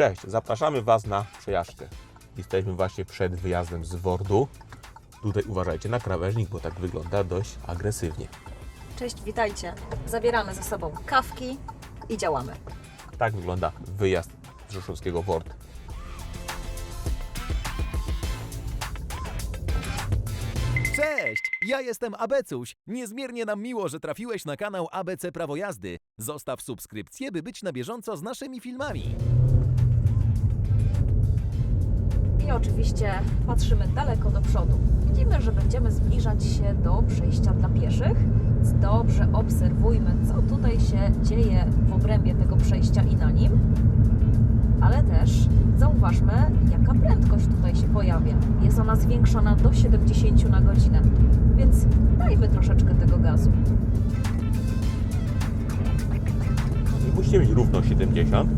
Cześć, zapraszamy Was na przejażdżkę. Jesteśmy właśnie przed wyjazdem z Wordu. Tutaj uważajcie na krawężnik, bo tak wygląda dość agresywnie. Cześć, witajcie. Zabieramy ze sobą kawki i działamy. Tak wygląda wyjazd z Rzeszowskiego Word. Cześć! Ja jestem Abecuś. Niezmiernie nam miło, że trafiłeś na kanał ABC Prawo Jazdy. Zostaw subskrypcję, by być na bieżąco z naszymi filmami. I oczywiście patrzymy daleko do przodu. Widzimy, że będziemy zbliżać się do przejścia dla pieszych, dobrze obserwujmy, co tutaj się dzieje w obrębie tego przejścia i na nim. Ale też zauważmy, jaka prędkość tutaj się pojawia. Jest ona zwiększona do 70 na godzinę, więc dajmy troszeczkę tego gazu. Nie musicie mieć równo 70,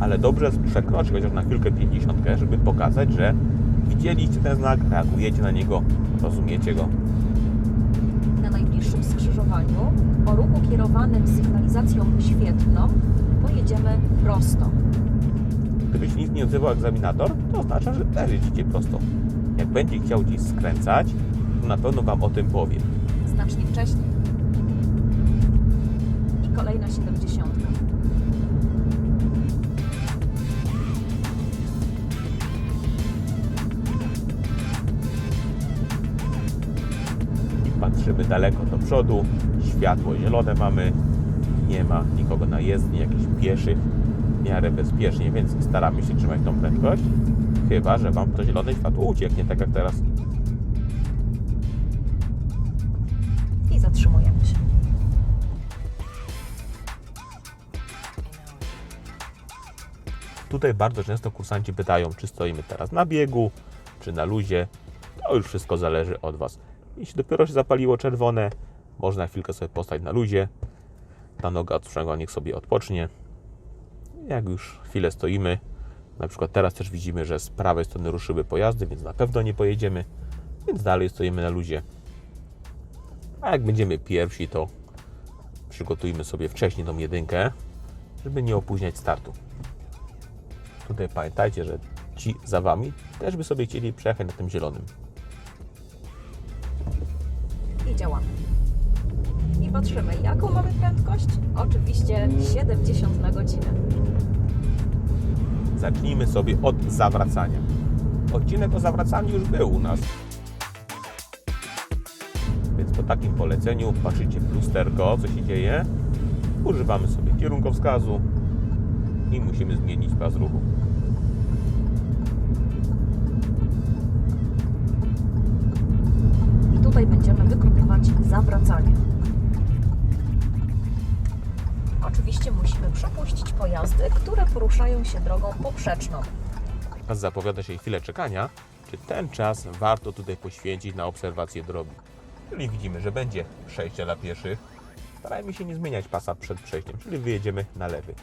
ale dobrze przekroczyć chociaż na chwilkę 50, żeby pokazać, że widzieliście ten znak, reagujecie na niego, rozumiecie go. Na najbliższym skrzyżowaniu o ruchu kierowanym sygnalizacją świetlną pojedziemy prosto. Gdybyś nic nie odzywał egzaminator, to oznacza, że też jedziecie prosto. Jak będzie chciał gdzieś skręcać, to na pewno Wam o tym powie. Znacznie wcześniej. I kolejna 70. Patrzymy daleko do przodu, światło zielone mamy, nie ma nikogo na jezdni, jakichś pieszych, w miarę bezpiecznie, więc staramy się trzymać tą prędkość. Chyba, że Wam to zielone światło ucieknie, tak jak teraz. I zatrzymujemy się. Tutaj bardzo często kursanci pytają, czy stoimy teraz na biegu, czy na luzie. To już wszystko zależy od Was. Jeśli dopiero się zapaliło czerwone, można chwilkę sobie postać na luzie. Ta noga od sprzęgła niech sobie odpocznie. Jak już chwilę stoimy, na przykład teraz też widzimy, że z prawej strony ruszyły pojazdy, więc na pewno nie pojedziemy, więc dalej stoimy na luzie. A jak będziemy pierwsi, to przygotujmy sobie wcześniej tą jedynkę, żeby nie opóźniać startu. Tutaj pamiętajcie, że ci za wami też by sobie chcieli przejechać na tym zielonym. I działamy. I patrzymy, jaką mamy prędkość? Oczywiście 70 na godzinę. Zacznijmy sobie od zawracania. Odcinek o zawracaniu już był u nas. Więc po takim poleceniu patrzycie w lusterko, co się dzieje. Używamy sobie kierunkowskazu i musimy zmienić pas ruchu. Tutaj będziemy wykonywać zawracanie. Oczywiście musimy przepuścić pojazdy, które poruszają się drogą poprzeczną. Zapowiada się chwilę czekania, czy ten czas warto tutaj poświęcić na obserwację drogi. Czyli widzimy, że będzie przejście dla pieszych. Starajmy się nie zmieniać pasa przed przejściem, czyli wyjedziemy na lewy.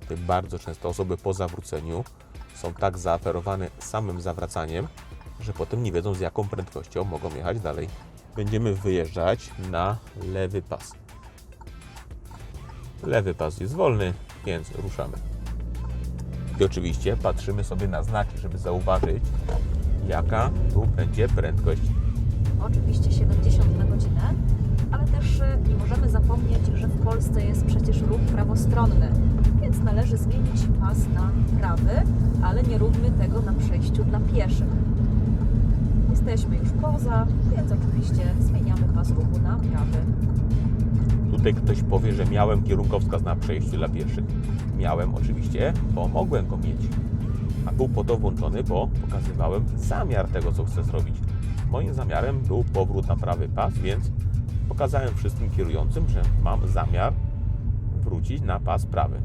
Tutaj bardzo często osoby po zawróceniu są tak zaaferowane samym zawracaniem, że potem nie wiedzą z jaką prędkością mogą jechać dalej. Będziemy wyjeżdżać na lewy pas. Lewy pas jest wolny, więc ruszamy. I oczywiście patrzymy sobie na znaki, żeby zauważyć, jaka tu będzie prędkość. Oczywiście 70 na godzinę, ale też e, nie możemy zapomnieć, że w Polsce jest przecież ruch prawostronny, więc należy zmienić pas na prawy, ale nie róbmy tego na przejściu dla pieszych. Jesteśmy już poza, więc oczywiście zmieniamy pas ruchu na prawy. Tutaj ktoś powie, że miałem kierunkowskaz na przejściu dla pieszych. Miałem oczywiście, bo mogłem go mieć. A był po to włączony, bo pokazywałem zamiar tego, co chcę zrobić. Moim zamiarem był powrót na prawy pas, więc pokazałem wszystkim kierującym, że mam zamiar wrócić na pas prawy.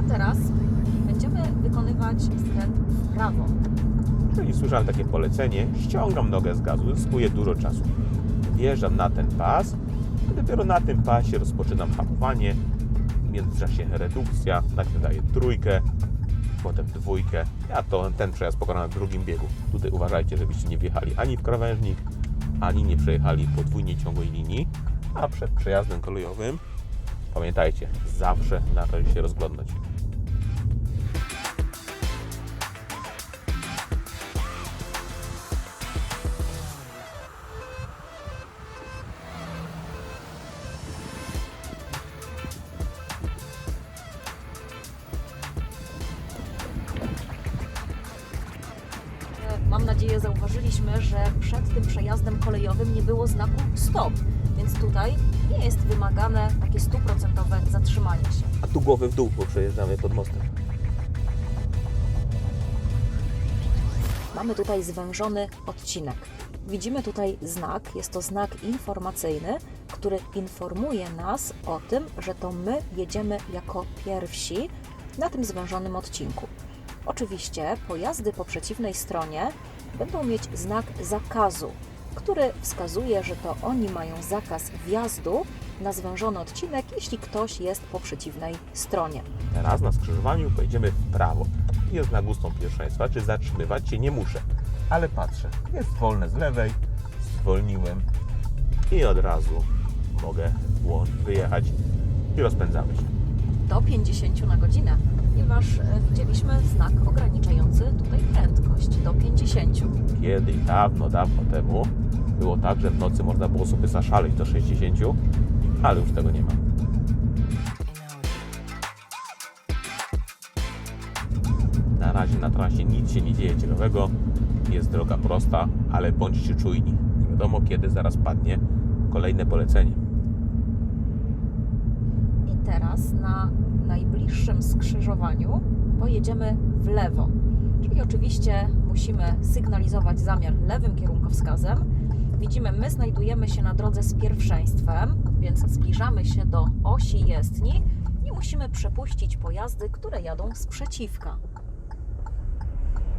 A teraz wykonywać skręt w prawo. Czyli słyszałem takie polecenie, ściągam nogę z gazu, zyskuję dużo czasu. Wjeżdżam na ten pas, i dopiero na tym pasie rozpoczynam hamowanie. W międzyczasie redukcja, najpierw daję trójkę, potem dwójkę. Ja to ten przejazd pokonam na drugim biegu. Tutaj uważajcie, żebyście nie wjechali ani w krawężnik, ani nie przejechali podwójnie ciągłej linii, a przed przejazdem kolejowym Pamiętajcie, zawsze należy się rozglądać. Przejazdem kolejowym nie było znaku stop, więc tutaj nie jest wymagane takie stuprocentowe zatrzymanie się. A tu głowę w dół, bo przejeżdżamy pod mostem. Mamy tutaj zwężony odcinek. Widzimy tutaj znak, jest to znak informacyjny, który informuje nas o tym, że to my jedziemy jako pierwsi na tym zwężonym odcinku. Oczywiście pojazdy po przeciwnej stronie będą mieć znak zakazu, który wskazuje, że to oni mają zakaz wjazdu na zwężony odcinek, jeśli ktoś jest po przeciwnej stronie. Teraz na skrzyżowaniu pojedziemy w prawo. Jest znak ustąp pierwszeństwa, czy zatrzymywać się nie muszę. Ale patrzę, jest wolne z lewej, zwolniłem i od razu mogę wyjechać i rozpędzamy się. do 50 na godzinę, ponieważ e, widzieliśmy znak ograniczający tutaj prędkość do 50. Kiedyś, dawno, dawno temu było tak, że w nocy można było sobie zaszaleć do 60, ale już tego nie ma. Na razie na trasie nic się nie dzieje ciekawego. Jest droga prosta, ale bądźcie czujni. Nie wiadomo kiedy zaraz padnie kolejne polecenie. Na najbliższym skrzyżowaniu pojedziemy w lewo. Czyli oczywiście musimy sygnalizować zamiar lewym kierunkowskazem. Widzimy, my znajdujemy się na drodze z pierwszeństwem, więc zbliżamy się do osi jezdni i musimy przepuścić pojazdy, które jadą z przeciwka.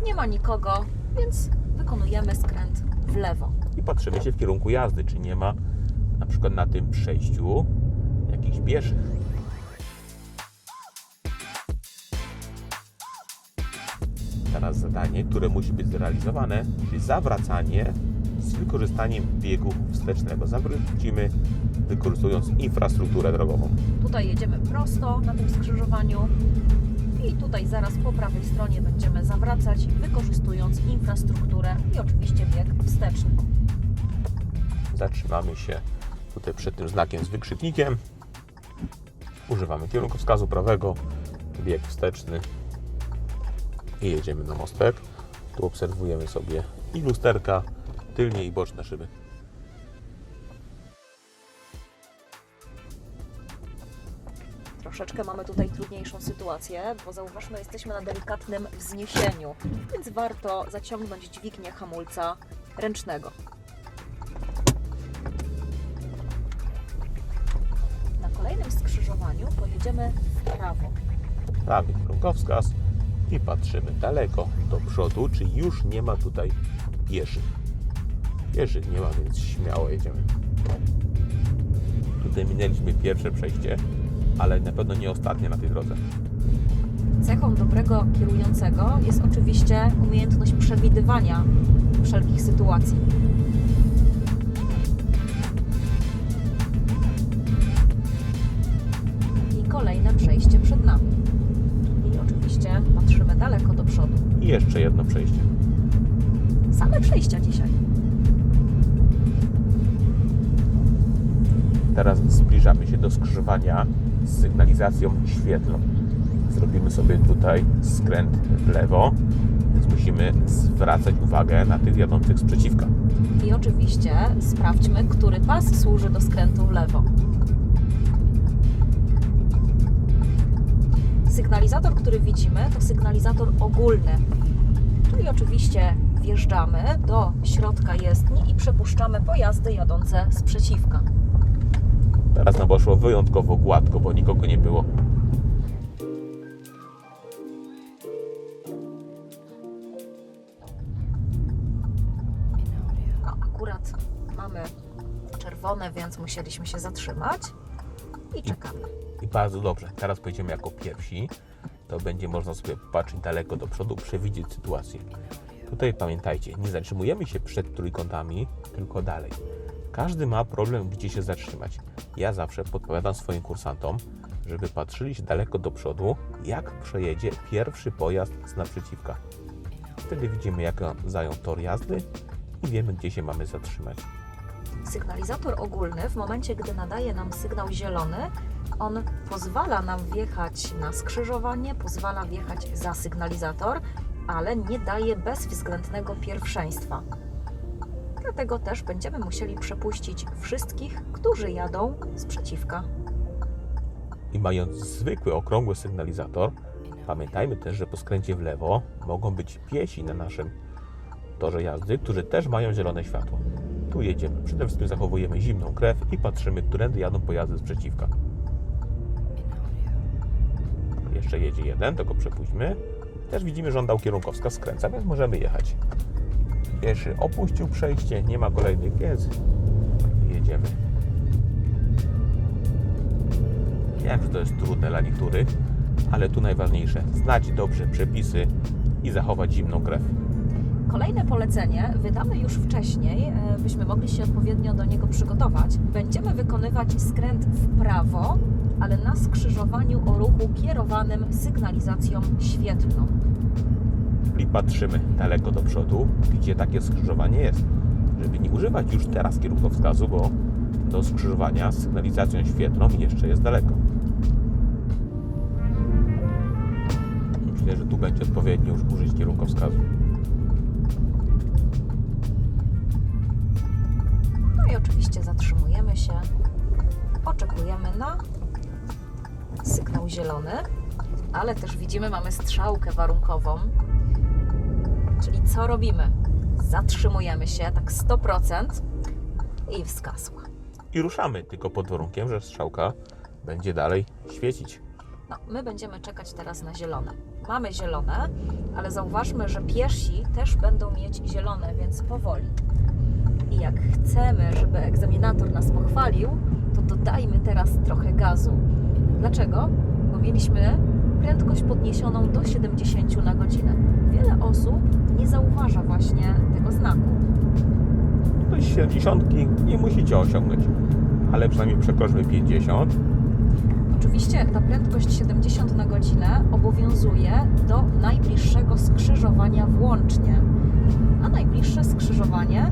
Nie ma nikogo, więc wykonujemy skręt w lewo. I patrzymy się w kierunku jazdy, czy nie ma na przykład na tym przejściu jakichś pieszych. Teraz zadanie, które musi być zrealizowane, czyli zawracanie z wykorzystaniem biegu wstecznego. Zawrócimy wykorzystując infrastrukturę drogową. Tutaj jedziemy prosto na tym skrzyżowaniu i tutaj zaraz po prawej stronie będziemy zawracać, wykorzystując infrastrukturę i oczywiście bieg wsteczny. Zatrzymamy się tutaj przed tym znakiem z wykrzyknikiem. Używamy kierunkowskazu prawego, bieg wsteczny i jedziemy na mostek. Tu obserwujemy sobie i lusterka, tylnie i boczne szyby. Troszeczkę mamy tutaj trudniejszą sytuację, bo zauważmy, jesteśmy na delikatnym wzniesieniu, więc warto zaciągnąć dźwignię hamulca ręcznego. Na kolejnym skrzyżowaniu pojedziemy w prawo. Prawy kierunkowskaz i patrzymy daleko do przodu, czy już nie ma tutaj pieszych. Pieszych nie ma, więc śmiało jedziemy. Tutaj minęliśmy pierwsze przejście, ale na pewno nie ostatnie na tej drodze. Cechą dobrego kierującego jest oczywiście umiejętność przewidywania wszelkich sytuacji. Do przodu. I jeszcze jedno przejście. Same przejścia dzisiaj. Teraz zbliżamy się do skrzyżowania z sygnalizacją świetlną. Zrobimy sobie tutaj skręt w lewo, więc musimy zwracać uwagę na tych jadących z przeciwka. I oczywiście sprawdźmy, który pas służy do skrętu w lewo. Sygnalizator, który widzimy, to sygnalizator ogólny. Czyli oczywiście wjeżdżamy do środka jezdni i przepuszczamy pojazdy jadące z przeciwka. Teraz nam poszło wyjątkowo gładko, bo nikogo nie było. No, akurat mamy czerwone, więc musieliśmy się zatrzymać i czekamy. I bardzo dobrze. Teraz pojedziemy jako pierwsi. To będzie można sobie patrzeć daleko do przodu, przewidzieć sytuację. Tutaj pamiętajcie, nie zatrzymujemy się przed trójkątami, tylko dalej. Każdy ma problem, gdzie się zatrzymać. Ja zawsze podpowiadam swoim kursantom, żeby patrzyli się daleko do przodu, jak przejedzie pierwszy pojazd z naprzeciwka. Wtedy widzimy, jak zajął tor jazdy i wiemy, gdzie się mamy zatrzymać. Sygnalizator ogólny w momencie, gdy nadaje nam sygnał zielony, on pozwala nam wjechać na skrzyżowanie, pozwala wjechać za sygnalizator, ale nie daje bezwzględnego pierwszeństwa. Dlatego też będziemy musieli przepuścić wszystkich, którzy jadą z przeciwka. I mając zwykły, okrągły sygnalizator, pamiętajmy też, że po skręcie w lewo mogą być piesi na naszym torze jazdy, którzy też mają zielone światło. Tu jedziemy. Przede wszystkim zachowujemy zimną krew i patrzymy, którędy jadą pojazdy z przeciwka. Jeszcze jedzie jeden, to go przepuśćmy. Też widzimy, że on dał kierunkowskaz, skręca, więc możemy jechać. Pieszy opuścił przejście, nie ma kolejnych, więc jedziemy. Wiem, że to jest trudne dla niektórych, ale tu najważniejsze znać dobrze przepisy i zachować zimną krew. Kolejne polecenie wydamy już wcześniej, e, byśmy mogli się odpowiednio do niego przygotować. Będziemy wykonywać skręt w prawo, ale na skrzyżowaniu o ruchu kierowanym sygnalizacją świetlną. I patrzymy daleko do przodu, gdzie takie skrzyżowanie jest. Żeby nie używać już teraz kierunkowskazu, bo do skrzyżowania z sygnalizacją świetlną jeszcze jest daleko. Myślę, że tu będzie odpowiednio już użyć kierunkowskazu. Oczywiście zatrzymujemy się, oczekujemy na sygnał zielony, ale też widzimy, mamy strzałkę warunkową. Czyli co robimy? Zatrzymujemy się tak 100% i wskazła. I ruszamy, tylko pod warunkiem, że strzałka będzie dalej świecić. No, my będziemy czekać teraz na zielone. Mamy zielone, ale zauważmy, że piesi też będą mieć zielone, więc powoli. I jak chcemy, żeby egzaminator nas pochwalił, to dodajmy teraz trochę gazu. Dlaczego? Bo mieliśmy prędkość podniesioną do 70 na godzinę. Wiele osób nie zauważa właśnie tego znaku. Do 70 nie musicie osiągnąć, ale przynajmniej przekroczmy 50 Oczywiście ta prędkość 70 na godzinę obowiązuje do najbliższego skrzyżowania włącznie. A najbliższe skrzyżowanie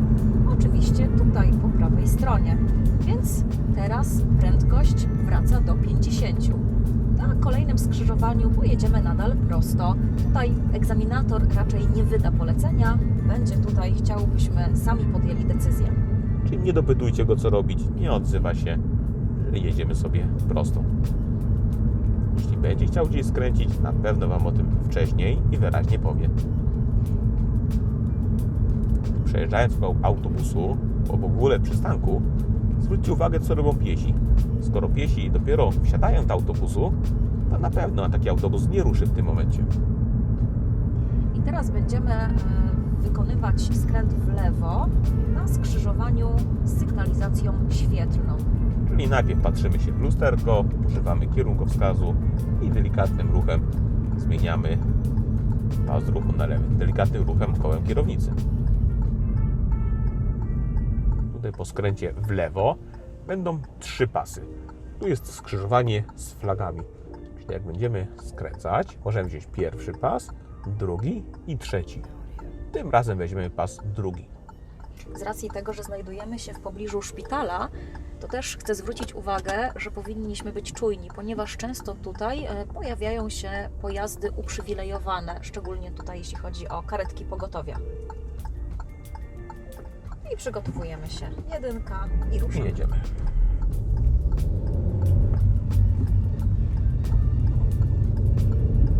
oczywiście tutaj po prawej stronie. Więc teraz prędkość wraca do 50. Na kolejnym skrzyżowaniu pojedziemy nadal prosto. Tutaj egzaminator raczej nie wyda polecenia. Będzie tutaj chciał, byśmy sami podjęli decyzję. Czyli nie dopytujcie go, co robić, nie odzywa się, jedziemy sobie prosto. Jeśli będzie chciał gdzieś skręcić, na pewno Wam o tym wcześniej i wyraźnie powie. Przejeżdżając koło autobusu, bo w ogóle przystanku, zwróćcie uwagę, co robią piesi. Skoro piesi dopiero wsiadają do autobusu, to na pewno taki autobus nie ruszy w tym momencie. I teraz będziemy e, wykonywać skręt w lewo na skrzyżowaniu z sygnalizacją świetlną. Czyli najpierw patrzymy się w lusterko, używamy kierunkowskazu i delikatnym ruchem zmieniamy pas ruchu na lewy. Delikatnym ruchem kołem kierownicy. Tutaj po skręcie w lewo będą trzy pasy. Tu jest skrzyżowanie z flagami. Czyli jak będziemy skręcać, możemy wziąć pierwszy pas, drugi i trzeci. Tym razem weźmiemy pas drugi. Z racji tego, że znajdujemy się w pobliżu szpitala, to też chcę zwrócić uwagę, że powinniśmy być czujni, ponieważ często tutaj e, pojawiają się pojazdy uprzywilejowane, szczególnie tutaj jeśli chodzi o karetki pogotowia. I przygotowujemy się. Jedynka i I ruszamy. jedziemy.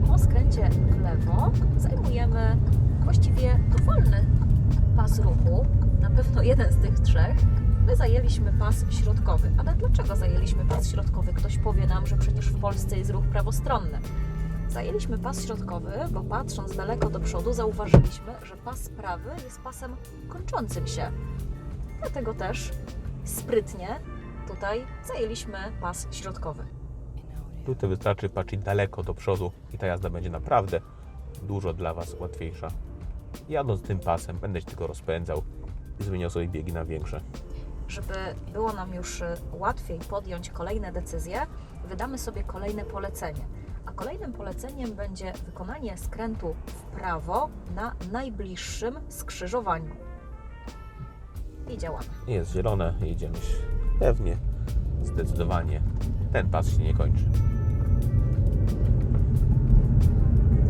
Po skręcie w lewo zajmujemy właściwie dowolny pas ruchu, na pewno jeden z tych trzech. My zajęliśmy pas środkowy. Ale dlaczego zajęliśmy pas środkowy? Ktoś powie nam, że przecież w Polsce jest ruch prawostronny. Zajęliśmy pas środkowy, bo patrząc daleko do przodu zauważyliśmy, że pas prawy jest pasem kończącym się. Dlatego też sprytnie tutaj zajęliśmy pas środkowy. Tutaj wystarczy patrzeć daleko do przodu i ta jazda będzie naprawdę dużo dla Was łatwiejsza. Jadąc tym pasem będę się tylko rozpędzał i zmieniał sobie biegi na większe. żeby było nam już łatwiej podjąć kolejne decyzje, wydamy sobie kolejne polecenie. A kolejnym poleceniem będzie wykonanie skrętu w prawo na najbliższym skrzyżowaniu. I działamy. Jest zielone, jedziemy pewnie, zdecydowanie. Ten pas się nie kończy.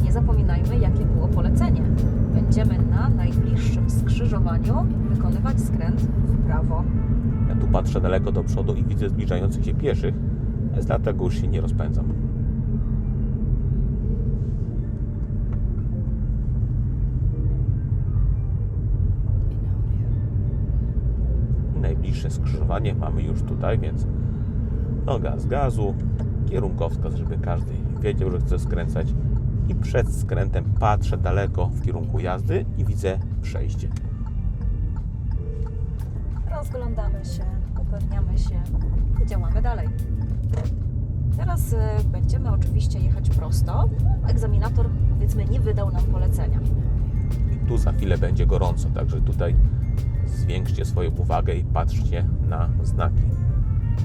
Nie zapominajmy, jakie było polecenie. Będziemy na najbliższym skrzyżowaniu wykonywać skręt w prawo. Ja tu patrzę daleko do przodu i widzę zbliżających się pieszych, więc dlatego już się nie rozpędzam. Skrzyżowanie mamy już tutaj, więc no gaz gazu, kierunkowskaz, żeby każdy wiedział, że chce skręcać i przed skrętem patrzę daleko w kierunku jazdy i widzę przejście. Rozglądamy się, upewniamy się i działamy dalej. Teraz y, będziemy oczywiście jechać prosto. Egzaminator, powiedzmy, nie wydał nam polecenia. I tu za chwilę będzie gorąco, także tutaj zwiększcie swoją uwagę i patrzcie na znaki.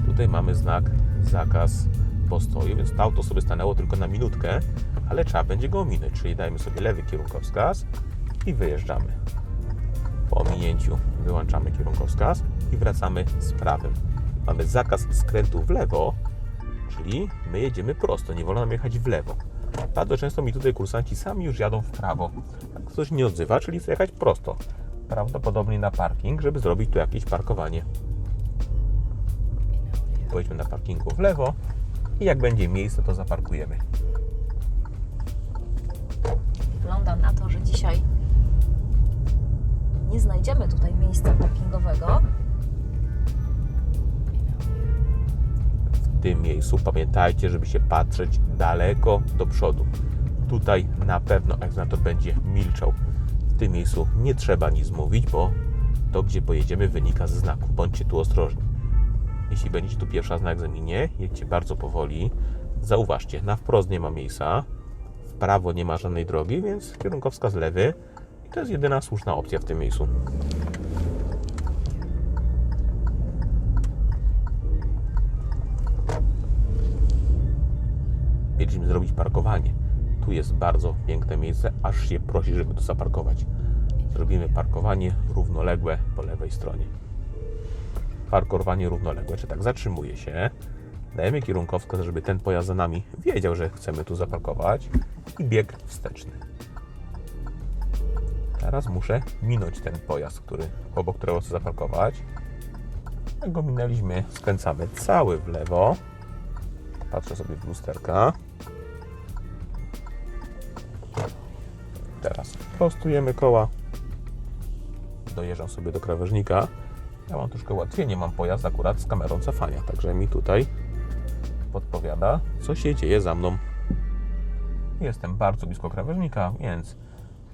Tutaj mamy znak zakaz postoju, więc to auto sobie stanęło tylko na minutkę, ale trzeba będzie go ominąć, czyli dajmy sobie lewy kierunkowskaz i wyjeżdżamy. Po ominięciu wyłączamy kierunkowskaz i wracamy z prawym. Mamy zakaz skrętu w lewo, czyli my jedziemy prosto, nie wolno nam jechać w lewo. Bardzo często mi tutaj kursanci sami już jadą w prawo. Jak ktoś nie odzywa, czyli chce jechać prosto. Prawdopodobnie na parking, żeby zrobić tu jakieś parkowanie. Pojedźmy na parkingu w lewo i jak będzie miejsce, to zaparkujemy. Wygląda na to, że dzisiaj nie znajdziemy tutaj miejsca parkingowego. W tym miejscu pamiętajcie, żeby się patrzeć daleko do przodu. Tutaj na pewno egzaminator będzie milczał. W tym miejscu nie trzeba nic mówić, bo to, gdzie pojedziemy, wynika ze znaku. Bądźcie tu ostrożni. Jeśli będziecie tu pierwsza na egzaminie, jedźcie bardzo powoli. Zauważcie, na wprost nie ma miejsca, w prawo nie ma żadnej drogi, więc kierunkowskaz lewy. I to jest jedyna słuszna opcja w tym miejscu. mieliśmy zrobić parkowanie. Tu jest bardzo piękne miejsce, aż się prosi, żeby tu zaparkować. Zrobimy parkowanie równoległe po lewej stronie. Parkowanie równoległe, czy tak zatrzymuje się. Dajemy kierunkowskaz, żeby ten pojazd za nami wiedział, że chcemy tu zaparkować i bieg wsteczny. Teraz muszę minąć ten pojazd, który, obok którego chcę zaparkować. Jak go minęliśmy, skręcamy cały w lewo. Patrzę sobie w lusterka. Prostujemy koła. Dojeżdżam sobie do krawężnika. Ja mam troszkę łatwiej, nie mam pojazd akurat z kamerą cofania, także mi tutaj podpowiada, co się dzieje za mną. Jestem bardzo blisko krawężnika, więc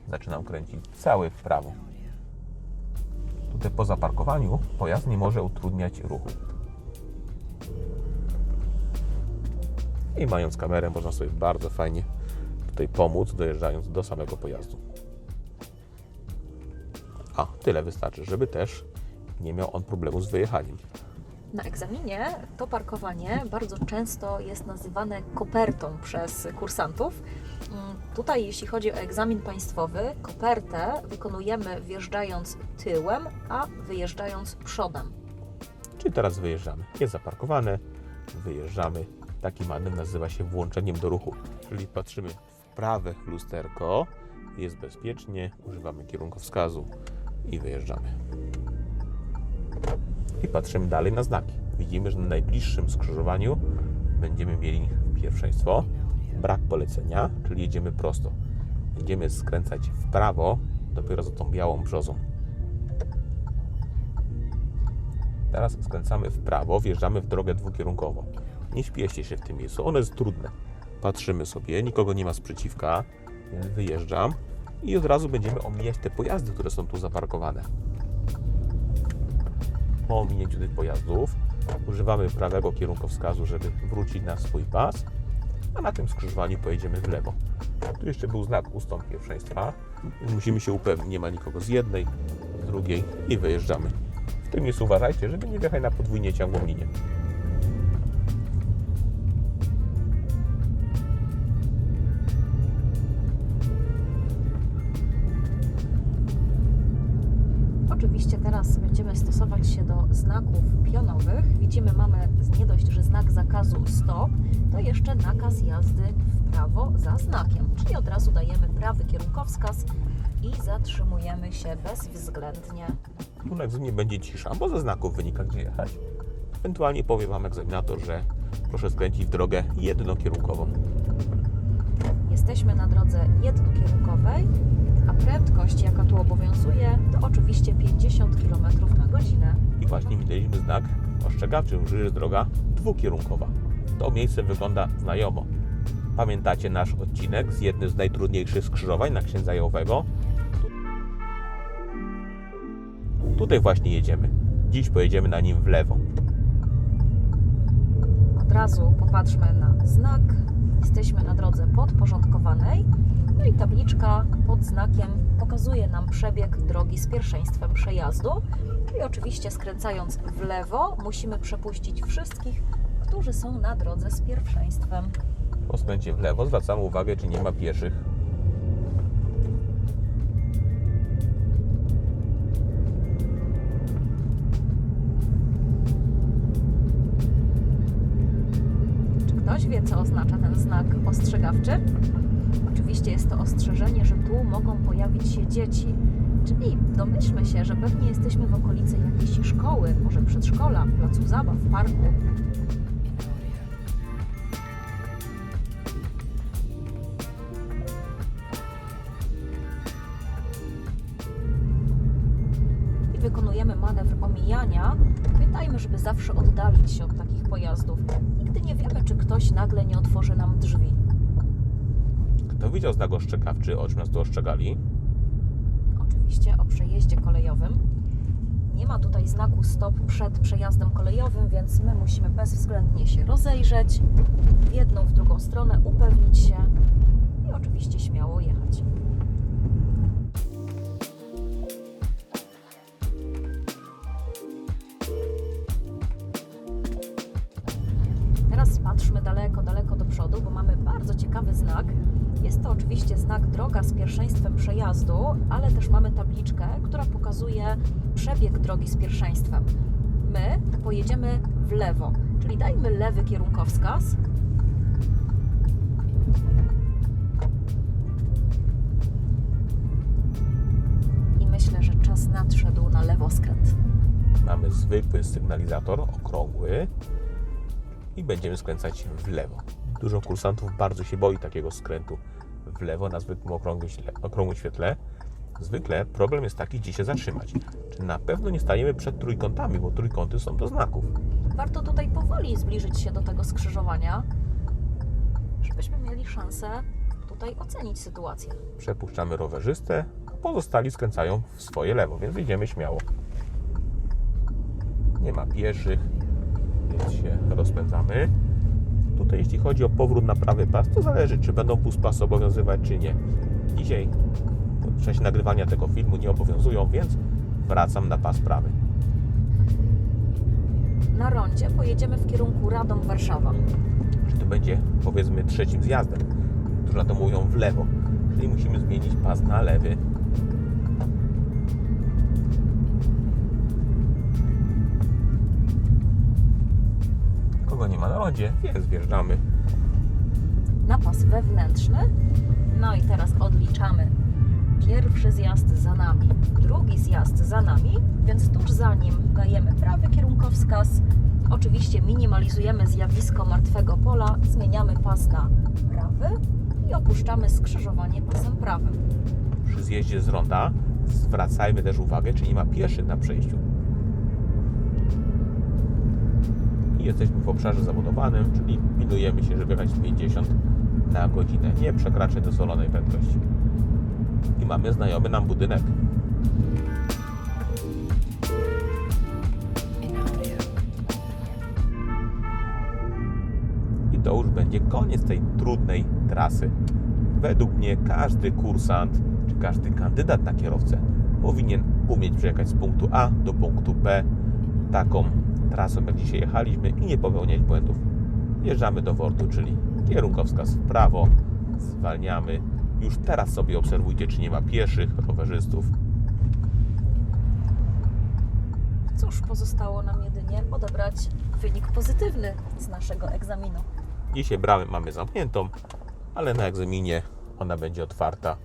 zaczynam kręcić cały w prawo. Tutaj po zaparkowaniu pojazd nie może utrudniać ruchu. I mając kamerę, można sobie bardzo fajnie tutaj pomóc, dojeżdżając do samego pojazdu. A, tyle wystarczy, żeby też nie miał on problemu z wyjechaniem. Na egzaminie to parkowanie bardzo często jest nazywane kopertą przez kursantów. Mm, Tutaj, jeśli chodzi o egzamin państwowy, kopertę wykonujemy wjeżdżając tyłem, a wyjeżdżając przodem. Czyli teraz wyjeżdżamy. Jest zaparkowane, wyjeżdżamy. Taki manewr nazywa się włączeniem do ruchu. Czyli patrzymy w prawe lusterko, jest bezpiecznie, używamy kierunkowskazu i wyjeżdżamy. I patrzymy dalej na znaki. Widzimy, że na najbliższym skrzyżowaniu będziemy mieli pierwszeństwo. Brak polecenia, czyli jedziemy prosto. Będziemy skręcać w prawo, dopiero za tą białą brzozą. Teraz skręcamy w prawo, wjeżdżamy w drogę dwukierunkową. Nie śpieszcie się w tym miejscu, ono jest trudne. Patrzymy sobie, nikogo nie ma sprzeciwka, więc wyjeżdżam i od razu będziemy omijać te pojazdy, które są tu zaparkowane. Po ominięciu tych pojazdów używamy prawego kierunkowskazu, żeby wrócić na swój pas, a na tym skrzyżowaniu pojedziemy w lewo. Tu jeszcze był znak ustąp pierwszeństwa, więc musimy się upewnić, nie ma nikogo z jednej, drugiej i wyjeżdżamy w tym miejscu uważajcie, żeby nie wjechać na podwójnie ciągłą linię. Będziemy stosować się do znaków pionowych. Widzimy, mamy nie dość, że znak zakazu stop, to jeszcze nakaz jazdy w prawo za znakiem. Czyli od razu dajemy prawy kierunkowskaz i zatrzymujemy się bezwzględnie. Tu na egzaminie będzie cisza, bo ze znaków wynika gdzie jechać. Ewentualnie powie Wam egzaminator, że proszę skręcić w drogę jednokierunkową. Jesteśmy na drodze jednokierunkowej, a prędkość, jaka tu obowiązuje, to oczywiście 50 km na godzinę. I właśnie widzieliśmy znak ostrzegawczy, że jest droga dwukierunkowa. To miejsce wygląda znajomo. Pamiętacie nasz odcinek z jednym z najtrudniejszych skrzyżowań na Księdza Jałowego? Tu- Tutaj właśnie jedziemy. Dziś pojedziemy na nim w lewo. Od razu popatrzmy na znak. Jesteśmy na drodze podporządkowanej. No i tabliczka pod znakiem pokazuje nam przebieg drogi z pierwszeństwem przejazdu. I oczywiście skręcając w lewo musimy przepuścić wszystkich, którzy są na drodze z pierwszeństwem. Po skręcie w lewo zwracamy uwagę, czy nie ma pieszych. Czy ktoś wie, co oznacza ten znak ostrzegawczy? Oczywiście jest to ostrzeżenie, że tu mogą pojawić się dzieci. Czyli domyślmy się, że pewnie jesteśmy w okolicy jakiejś szkoły, może przedszkola, placu zabaw, parku. I wykonujemy manewr omijania. Pamiętajmy, żeby zawsze oddalić się od takich pojazdów. Nigdy nie wiemy, czy ktoś nagle nie otworzy nam drzwi. Kto widział znak ostrzegawczy, o czym nas tu ostrzegali? Oczywiście o przejeździe kolejowym. Nie ma tutaj znaku stop przed przejazdem kolejowym, więc my musimy bezwzględnie się rozejrzeć w jedną, w drugą stronę, upewnić się i oczywiście śmiało jechać. Tabliczkę, która pokazuje przebieg drogi z pierwszeństwem. My pojedziemy w lewo, czyli dajmy lewy kierunkowskaz. I myślę, że czas nadszedł na lewoskręt. Mamy zwykły sygnalizator, okrągły i będziemy skręcać w lewo. Dużo kursantów bardzo się boi takiego skrętu w lewo na zwykłym okrągłym, świetle. Zwykle problem jest taki, gdzie się zatrzymać. Czy na pewno nie staniemy przed trójkątami, bo trójkąty są do znaków. Warto tutaj powoli zbliżyć się do tego skrzyżowania, żebyśmy mieli szansę tutaj ocenić sytuację. Przepuszczamy rowerzystę, a pozostali skręcają w swoje lewo, więc idziemy śmiało. Nie ma pieszych, więc się rozpędzamy. Tutaj jeśli chodzi o powrót na prawy pas, to zależy, czy będą puspasy obowiązywać, czy nie. Dzisiaj w czasie nagrywania tego filmu nie obowiązują, więc wracam na pas prawy. Na rondzie pojedziemy w kierunku Radom-Warszawa. Czy to będzie powiedzmy trzecim zjazdem, którzy na to mówią w lewo, czyli musimy zmienić pas na lewy. Kogo nie ma na rondzie, więc wjeżdżamy. na pas wewnętrzny. No i teraz odliczamy. Pierwszy zjazd za nami, drugi zjazd za nami, więc tuż za nim dajemy prawy kierunkowskaz. Oczywiście minimalizujemy zjawisko martwego pola, zmieniamy pas na prawy i opuszczamy skrzyżowanie pasem prawym. Przy zjeździe z ronda zwracajmy też uwagę, czy nie ma pieszych na przejściu. I jesteśmy w obszarze zabudowanym, czyli pilnujemy się, żeby jechać 50 na godzinę, nie przekraczać dozwolonej prędkości. I mamy znajomy nam budynek. I to już będzie koniec tej trudnej trasy. Według mnie każdy kursant czy każdy kandydat na kierowcę powinien umieć przejechać z punktu A do punktu B taką trasą, jak dzisiaj jechaliśmy i nie popełniać błędów. Wjeżdżamy do wortu, czyli kierunkowskaz w prawo, zwalniamy. Już teraz sobie obserwujcie, czy nie ma pieszych, rowerzystów. Cóż, pozostało nam jedynie odebrać wynik pozytywny z naszego egzaminu. Dzisiaj bramę mamy zamkniętą, ale na egzaminie ona będzie otwarta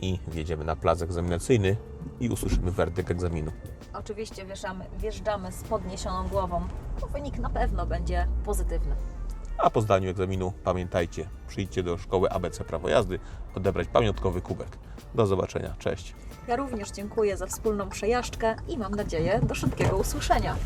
i wjedziemy na plac egzaminacyjny i usłyszymy werdykt egzaminu. Oczywiście wjeżdżamy, wjeżdżamy z podniesioną głową, bo wynik na pewno będzie pozytywny. A po zdaniu egzaminu pamiętajcie, przyjdźcie do szkoły ABC Prawo Jazdy odebrać pamiątkowy kubek. Do zobaczenia, cześć. Ja również dziękuję za wspólną przejażdżkę i mam nadzieję do szybkiego usłyszenia.